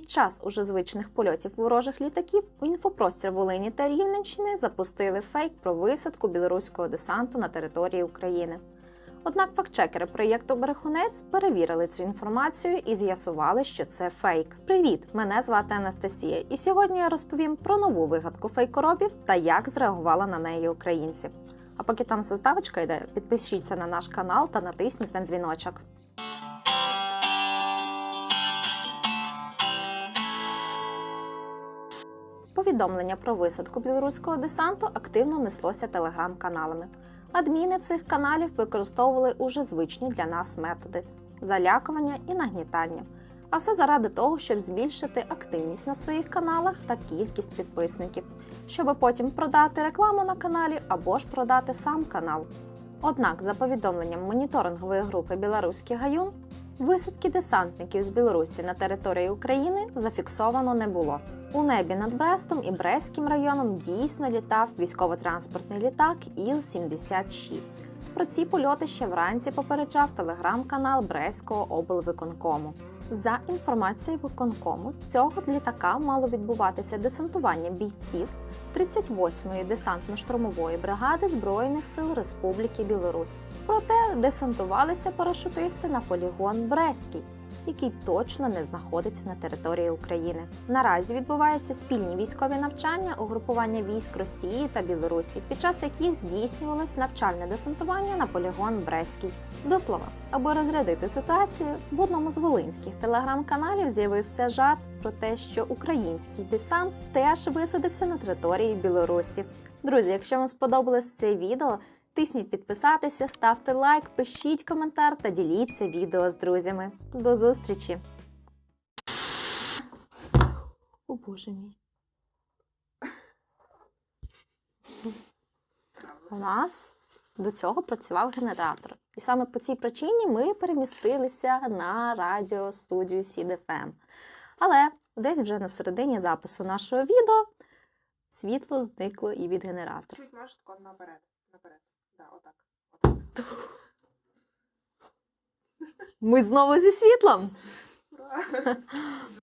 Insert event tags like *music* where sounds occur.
Під час уже звичних польотів ворожих літаків у інфопростір Волині та Рівненщини запустили фейк про висадку білоруського десанту на території України. Однак фактчекери проєкту Берехунець перевірили цю інформацію і з'ясували, що це фейк. Привіт! Мене звати Анастасія, і сьогодні я розповім про нову вигадку фейкоробів та як зреагували на неї українці. А поки там составочка йде, підпишіться на наш канал та натисніть на дзвіночок. Повідомлення про висадку білоруського десанту активно неслося телеграм-каналами. Адміни цих каналів використовували уже звичні для нас методи залякування і нагнітання. А все заради того, щоб збільшити активність на своїх каналах та кількість підписників, щоб потім продати рекламу на каналі або ж продати сам канал. Однак, за повідомленням моніторингової групи Білоруський гаюн, висадки десантників з Білорусі на території України зафіксовано не було. У небі над Брестом і Брестським районом дійсно літав військово-транспортний літак Іл-76. Про ці польоти ще вранці попереджав телеграм-канал Брестського облвиконкому. За інформацією виконкому, з цього літака мало відбуватися десантування бійців 38-ї десантно-штурмової бригади Збройних сил Республіки Білорусь. Проте десантувалися парашутисти на полігон Брестський, який точно не знаходиться на території України. Наразі відбуваються спільні військові навчання угрупування військ Росії та Білорусі, під час яких здійснювалось навчальне десантування на полігон Брестський. До слова, аби розрядити ситуацію, в одному з волинських телеграм-каналів з'явився жарт про те, що український десант теж висадився на території Білорусі. Друзі, якщо вам сподобалось це відео, тисніть підписатися, ставте лайк, пишіть коментар та діліться відео з друзями. До зустрічі! О боже мій. У нас до цього працював генератор. І саме по цій причині ми перемістилися на радіостудію CDFM. Але десь вже на середині запису нашого відео світло зникло і від генератора. Чуть тако наперед. Наперед. Да, отак. Ми знову зі світлом. *laughs* Ура!